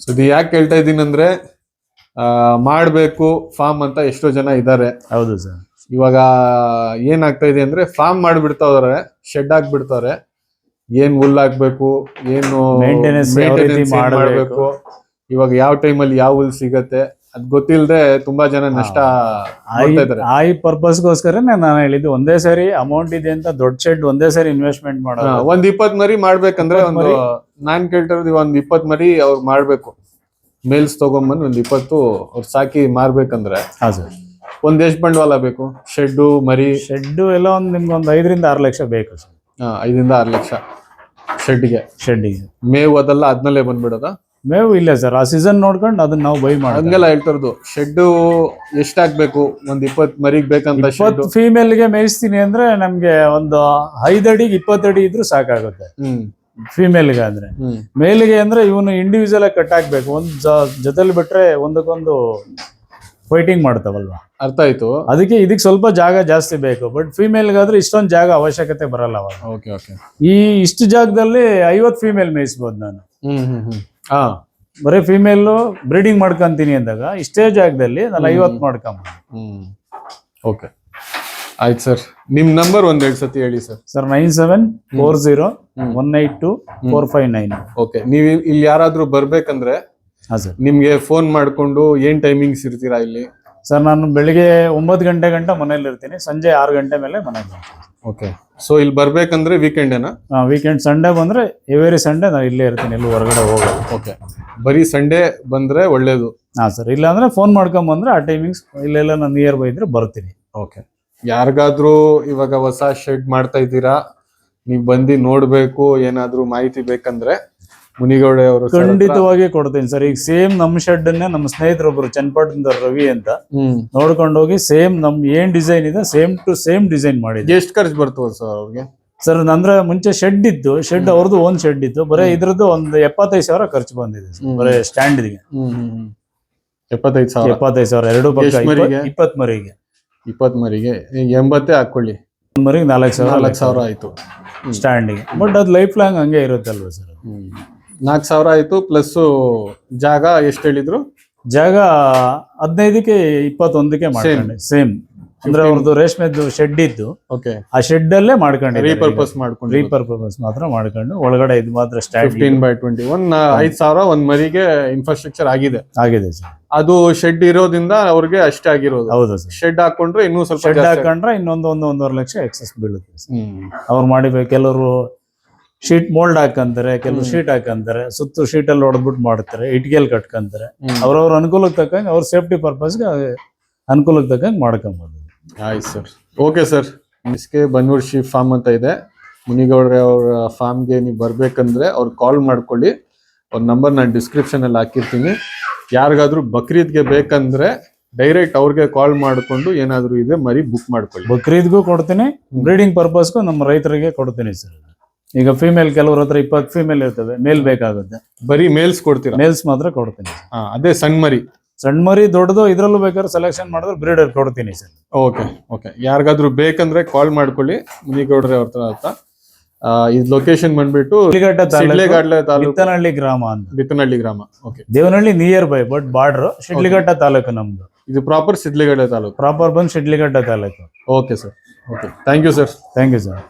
ಸೊ ಇದು ಯಾಕೆ ಹೇಳ್ತಾ ಇದ್ದೀನಿ ಅಂದ್ರೆ ಆ, ಮಾಡ್ಬೇಕು ಫಾರ್ಮ್ ಅಂತ ಎಷ್ಟೋ ಜನ ಇದ್ದಾರೆ ಹೌದು ಸರ್ ಇವಾಗ ಏನಾಗ್ತಾ ಇದೆ ಅಂದ್ರೆ ಫಾರ್ಮ್ ಮಾಡ್ಬಿಡ್ತಾವ್ರೆ ಶೆಡ್ ಹಾಕ್ಬಿಡ್ತಾವ್ರೆ. ಏನ್ ಹುಲ್ ಹಾಕ್ಬೇಕು ಏನು Maintenance ಯಾವ ರೀತಿ maintenance ಏನ್ ಮಾಡ್ಬೇಕು. ಮಾಡ್ಬೇಕು? ಇವಾಗ ಯಾವ ಟೈಮಲ್ಲಿ ಯಾವ ಹುಲ್ ಸಿಗತ್ತೆ? ಅದ್ ಗೊತ್ತಿಲ್ಲದೆ ತುಂಬಾ ಜನ ನಷ್ಟ ಆಗ್ತಾ ಇದಾರೆ ಆ ಈ ಪರ್ಪಸ್ಗೋಸ್ಕರ ನಾನು ಹೇಳಿದ್ದು ಒಂದೇ ಸರಿ ಅಮೌಂಟ್ ಇದೆ ಅಂತ ದೊಡ್ಡ ಶೆಡ್ ಒಂದೇ ಸರಿ ಇನ್ವೆಸ್ಟ್ಮೆಂಟ್ ಮಾಡೋದು. ಒಂದ್ ಇಪ್ಪತ್ ಮರಿ ಮಾಡ್ಬೇಕಂದ್ರೆ ಒಂದು? ನಾನ್ ಕೇಳ್ತಿರೋದು ಒಂದ್ ಇಪ್ಪತ್ ಮರಿ ಅವ್ರು ಮಾಡ್ಬೇಕು. ಮೇಲ್ಸ್ ತಗೊಂಬಂದ್ ಒಂದ್ ಇಪ್ಪತ್ತು ಅವ್ರು ಸಾಕಿ ಮಾರ್ಬೇಕಂದ್ರೆ ಹಾ ಸರ್ ಒಂದ್ ಎಷ್ಟ್ ಬಂಡವಾಳ ಬೇಕು ಶೆಡ್ಡು ಮರಿ. ಶೆಡ್ ಎಲ್ಲ ಒಂದು ನಿಮ್ಗೆ ಒಂದು ಐದರಿಂದ ಆರು ಲಕ್ಷ ಬೇಕು ಸರ್ ಹಾ, ಐದರಿಂದ ಆರು ಲಕ್ಷ. ಶೆಡ್ಗೆ ಶೆಡ್ಡಿಗೆ ಮೇವು ಅದೆಲ್ಲ ಅದ್ನಲ್ಲೇ ಬಂದ್ಬಿಡೋದ? ಮೇವು ಇಲ್ಲ ಸರ್. ಆ ಸೀಸನ್ ನೋಡ್ಕೊಂಡು ಅದನ್ನ ನಾವು ಬೈ ಮಾಡಿ ಹಂಗೆಲ್ಲ ಹೇಳ್ತಾರದು. ಶೆಡ್ ಎಷ್ಟಾಗ್ಬೇಕು? ಒಂದ್ ಇಪ್ಪತ್ ಮರಿಗ್ ಬೇಕಂತ ಇಪ್ಪತ್ತು ಫೀಮೇಲ್ಗೆ ಮೇಯಿಸ್ತೀನಿ ಅಂದ್ರೆ ನಮ್ಗೆ ಒಂದು ಐದು ಇಪ್ಪತ್ತಡಿ ಇದ್ರೂ ಸಾಕಾಗುತ್ತೆ. ಹ್ಮ್. ಫೀಮೇಲ್ಗೆ ಅಂದ್ರೆ ಮೇಲ್ಗೆ ಅಂದ್ರೆ ಇವನು ಇಂಡಿವಿಜುವಲ್ ಆಗಿ ಕಟ್ ಹಾಕ್ಬೇಕು ಒಂದ್ ಜೊತೆಲಿ ಬಿಟ್ರೆ ಒಂದಕ್ಕೊಂದು ಫೈಟಿಂಗ್ ಮಾಡ್ತಾವಲ್ವಾ? ಅರ್ಥ ಆಯ್ತು. ಅದಕ್ಕೆ ಇದಕ್ಕೆ ಸ್ವಲ್ಪ ಜಾಗ ಜಾಸ್ತಿ ಬೇಕು. ಬಟ್ ಫೀಮೇಲ್ಗಾದ್ರೆ ಇಷ್ಟೊಂದು ಜಾಗ ಅವಶ್ಯಕತೆ ಬರಲ್ಲ ಅವಾಗ. ಓಕೆ ಓಕೆ ಈ ಇಷ್ಟು ಜಾಗದಲ್ಲಿ ಐವತ್ತು ಫೀಮೇಲ್ ಮೇಯಿಸ್ಬೋದು ನಾನು. ಹ್ಮ್ ಹ್ಮ್ ಹ್ಮ್. ಹಾ. ಬರೀ ಫೀಮೇಲ್ ಬ್ರೀಡಿಂಗ್ ಮಾಡ್ಕೊಂತೀನಿ ಅಂದಾಗ ಇಷ್ಟೇ ಜಾಗದಲ್ಲಿ ನಾನು ಐವತ್ತು ಮಾಡ್ಕೊಂಬ ಹ್ಮ್. ಓಕೆ ಆಯ್ತು ಸರ್ ನಿಮ್ ನಂಬರ್ ಒಂದ್ ಎರಡು ಸತಿ ಹೇಳಿ sir sir nine seven four zero one eight two four five nine okay ನೀವು ಇಲ್- ಇಲ್ಲಿ ಯಾರಾದ್ರೂ ಬರ್ಬೇಕಂದ್ರೆ ಹಾಂ ಸರ್ ನಿಮ್ಗೆ ಫೋನ್ ಮಾಡ್ಕೊಂಡು ಏನ್ ಟೈಮಿಂಗ್ಸ್ ಇರ್ತೀರಾ ಇಲ್ಲಿ? ಸರ್ ನಾನು ಬೆಳಿಗ್ಗೆ ಒಂಬತ್ತು ಗಂಟೆ ಗಂಟೆ ಮನೇಲಿ ಇರ್ತೀನಿ ಸಂಜೆ ಆರು ಗಂಟೆ ಮೇಲೆ ಮನೆಗೆ ಬರ್ತೀನಿ. ಓಕೆ. ಸೊ ಇಲ್ಲಿ ಬರ್ಬೇಕಂದ್ರೆ ವೀಕೆಂಡ್ ಏನಾ? ವೀಕೆಂಡ್ ಸಂಡೇ ಬಂದ್ರೆ ಎವ್ರಿ ಸಂಡೇ ನಾನು ಇಲ್ಲೇ ಇರ್ತೀನಿ ಎಲ್ಲೂ ಹೊರಗಡೆ ಹೋಗೋದು ಓಕೆ ಬರೀ ಸಂಡೇ ಬಂದ್ರೆ ಒಳ್ಳೇದು. ಹಾಂ ಸರ್ ಇಲ್ಲ ಅಂದ್ರೆ ಫೋನ್ ಮಾಡ್ಕೊಂಬಂದ್ರೆ ಆ ಟೈಮಿಂಗ್ಸ್ ಇಲ್ಲೆಲ್ಲ ನಾನು ನಿಯರ್ ಬೈ ಇದ್ರೆ ಬರ್ತೀನಿ. ಓಕೆ ಯಾರಿಗಾದ್ರೂ ಇವಾಗ ಹೊಸ ಶೆಡ್ ಮಾಡ್ತಾ ಇದ್ದೀರಾ ನೀವು ಬಂದು ನೋಡಬೇಕು ಏನಾದರೂ ಮಾಹಿತಿ ಬೇಕಂದ್ರೆ ಮುನಿಗೌಡ ಅವರು ಖಂಡಿತವಾಗಿ ಕೊಡ್ತೀನಿ ಸರ್. ಈಗ ಸೇಮ್ ನಮ್ಮ ಶೆಡ್ ಅನ್ನೇ ನಮ್ಮ ಸ್ನೇಹಿತರೊಬ್ರು ಚನ್ನಪಟ್ಟಣದ ರವಿ ಅಂತ ನೋಡ್ಕೊಂಡು ಹೋಗಿ ಸೇಮ್ ನಮ್ ಏನ್ ಡಿಸೈನ್ ಇದೆ ಸೇಮ್ ಟು ಸೇಮ್ ಡಿಸೈನ್ ಮಾಡಿ ಎಷ್ಟು ಖರ್ಚು ಬರ್ತದೆ ಸರ್ ಅವ್ರಿಗೆ? ಸರ್ ಅಂದ್ರೆ ಮುಂಚೆ ಶೆಡ್ ಇತ್ತು. ಶೆಡ್ ಅವ್ರದ್ದು ಒಂದ್ ಶೆಡ್ ಇತ್ತು. ಬರೀ ಇದ್ರದ್ದು ಒಂದು ಎಪ್ಪತ್ತೈದು ಸಾವಿರ ಖರ್ಚು ಬಂದಿದೆ. ಬರೀ ಹ್ಮ್ ಹ್ಮ್ ಎಪ್ಪತ್ತೈದು ಸಾವಿರ? ಎಪ್ಪತ್ತೈದು ಸಾವಿರ ಎರಡು ಪಕ್ಕ? ಇಪ್ಪತ್ ಮರಿಗೆ? ಇಪ್ಪತ್ ಮರಿಗೆ. ಎಂಬತ್ತೇ ಹಾಕೊಳ್ಳಿ. ಒಂದ್ ಮರಿಗೆ ನಾಲ್ಕು ಸಾವಿರ ನಾಲ್ಕು ಸಾವಿರ ಆಯ್ತು. ಸ್ಟ್ಯಾಂಡಿಗೆ ಬಟ್ ಅದು ಲೈಫ್ ಲಾಂಗ್ ಹಂಗೆ ಇರುತ್ತಲ್ವ ಸರ್ ನಾಲ್ಕು ಸಾವಿರ ಆಯ್ತು ಪ್ಲಸ್ ಜಾಗ ಎಷ್ಟು ಹೇಳಿದ್ರು? ಜಾಗ ಹದಿನೈದಕ್ಕೆ ಇಪ್ಪತ್ತೊಂದಕ್ಕೆ ಮಾಡ್ಕೊಂಡೆ. ಸೇಮ್ ಅಂದ್ರೆ ಅವ್ರದ್ದು ರೇಷ್ಮೆದ್ದು ಶೆಡ್ ಇದ್ದು ಓಕೆ ಆ ಶೆಡ್ ಅಲ್ಲೇ ಮಾಡ್ಕೊಂಡು ರೀಪರ್ಪಸ್ ಮಾಡ್ಕೊಂಡು ರೀಪರ್ಪಸ್ ಮಾತ್ರ ಮಾಡ್ಕೊಂಡು ಒಳಗಡೆ ಇದು ಮಾತ್ರ stand fifteen by twenty one ಐದ್ ಸಾವಿರ ಒಂದ್ ಮರಿಗೆ ಇನ್ಫ್ರಾಸ್ಟ್ರಕ್ಚರ್ ಆಗಿದೆ. ಆಗಿದೆ ಸರ್. ಅದು ಶೆಡ್ ಇರೋದ್ರಿಂದ ಅವ್ರಿಗೆ ಅಷ್ಟೇ ಆಗಿರೋದು. ಹೌದು ಸರ್. ಶೆಡ್ ಹಾಕೊಂಡ್ರೆ ಇನ್ನೂ ಸ್ವಲ್ಪ ಶೆಡ್ ಹಾಕೊಂಡ್ರೆ ಇನ್ನೊಂದು ಒಂದು ಒಂದೂವರೆ ಲಕ್ಷ ಎಕ್ಸಸ್ ಬೀಳುತ್ತೆ ಅವ್ರು ಮಾಡಿಬೇಕು ಕೆಲವರು ಶೀಟ್ ಮೋಲ್ಡ್ ಹಾಕಂತಾರೆ ಕೆಲವು ಶೀಟ್ ಹಾಕಂತಾರೆ ಸುತ್ತು ಶೀಟ್ ಅಲ್ಲಿ ಹೊಡೆದ್ಬಿಟ್ಟು ಮಾಡ್ತಾರೆ ಇಟ್ಗೆಲ್ ಕಟ್ಕೊಂತಾರೆ. ಅವ್ರವ್ರ ಅನುಕೂಲಕ್ಕೆ ತಕ್ಕಂಗೆ ಅವ್ರ ಸೇಫ್ಟಿ ಪರ್ಪಸ್ಗೆ ಅನುಕೂಲಕ್ಕೆ ತಕ್ಕಂಗೆ ಮಾಡ್ಕೊಬೋದು. ಆಯ್ತು sir. Okay sir. ಮಿಸ್ಕೆ Bannur sheep farm ಅಂತ ಇದೆ. ಮುನಿಗೌಡ್ರೆ ಅವ್ರ ಫಾರ್ಮ್ಗೆ ನೀವು ಬರ್ಬೇಕಂದ್ರೆ ಅವ್ರು ಕಾಲ್ ಮಾಡ್ಕೊಳ್ಳಿ. ಅವ್ರ ನಂಬರ್ ನಾನು ಡಿಸ್ಕ್ರಿಪ್ಷನ್ ಅಲ್ಲಿ ಹಾಕಿರ್ತೀನಿ. ಯಾರಿಗಾದ್ರೂ ಬಕ್ರೀದ್ಗೆ ಬೇಕಂದ್ರೆ ಡೈರೆಕ್ಟ್ ಅವ್ರಿಗೆ ಕಾಲ್ ಮಾಡ್ಕೊಂಡು ಏನಾದರೂ ಇದೆ ಮರಿ ಬುಕ್ ಮಾಡ್ಕೊಳ್ಳಿ. ಬಕ್ರೀದ್ಗೂ ಕೊಡ್ತೀನಿ. ಬ್ರೀಡಿಂಗ್ ಪರ್ಪಸ್ಗೂ ನಮ್ಮ ರೈತರಿಗೆ ಕೊಡ್ತೀನಿ ಸರ್. ಈಗ ಫೀಮೇಲ್ ಕೆಲವ್ರ ಹತ್ರ ಇಪ್ಪತ್ತು ಫೀಮೇಲ್ ಇರ್ತದೆ ಮೇಲ್ ಬೇಕಾಗುತ್ತೆ. ಬರೀ ಮೇಲ್ಸ್ ಕೊಡ್ತೀರಾ? ಮೇಲ್ಸ್ ಮಾತ್ರ ಕೊಡ್ತೀನಿ. ಹಾ, ಅದೇ ಸಣ್ಣ ಮರಿ. ಸಣ್ಣ ಮರಿ ದೊಡ್ಡದು ಇದ್ರಲ್ಲೂ ಬೇಕಾದ್ರೆ ಸೆಲೆಕ್ಷನ್ ಮಾಡಿದ್ರೆ ಬ್ರೀಡರ್ ಕೊಡ್ತೀನಿ ಸರ್. ಓಕೆ ಓಕೆ ಯಾರಿಗಾದ್ರೂ ಬೇಕಂದ್ರೆ ಕಾಲ್ ಮಾಡ್ಕೊಳ್ಳಿ ಮುನಿಗೌಡ್ರೆ ಅವ್ರ ಹತ್ರ ಅಂತ ಇದು ಲೊಕೇಶನ್ ಬಂದ್ಬಿಟ್ಟು ಶಿಡ್ಲಘಟ್ಟ ತಾಲೂಕು ಬಿತ್ತನಹಳ್ಳಿ ಗ್ರಾಮ ಅಂತ. ಬಿತ್ತನಹಳ್ಳಿ ಗ್ರಾಮ okay Devanahalli near by but border Shidlaghatta taluk ನಮ್ದು. ಇದು ಪ್ರಾಪರ್ ಶಿಡ್ಲಿಘಟ್ಟ ತಾಲೂಕು. ಪ್ರಾಪರ್ ಬಂದು ಶಿಡ್ಲಿಘಟ್ಟ taluk. Okay sir okay thank you sir thank you sir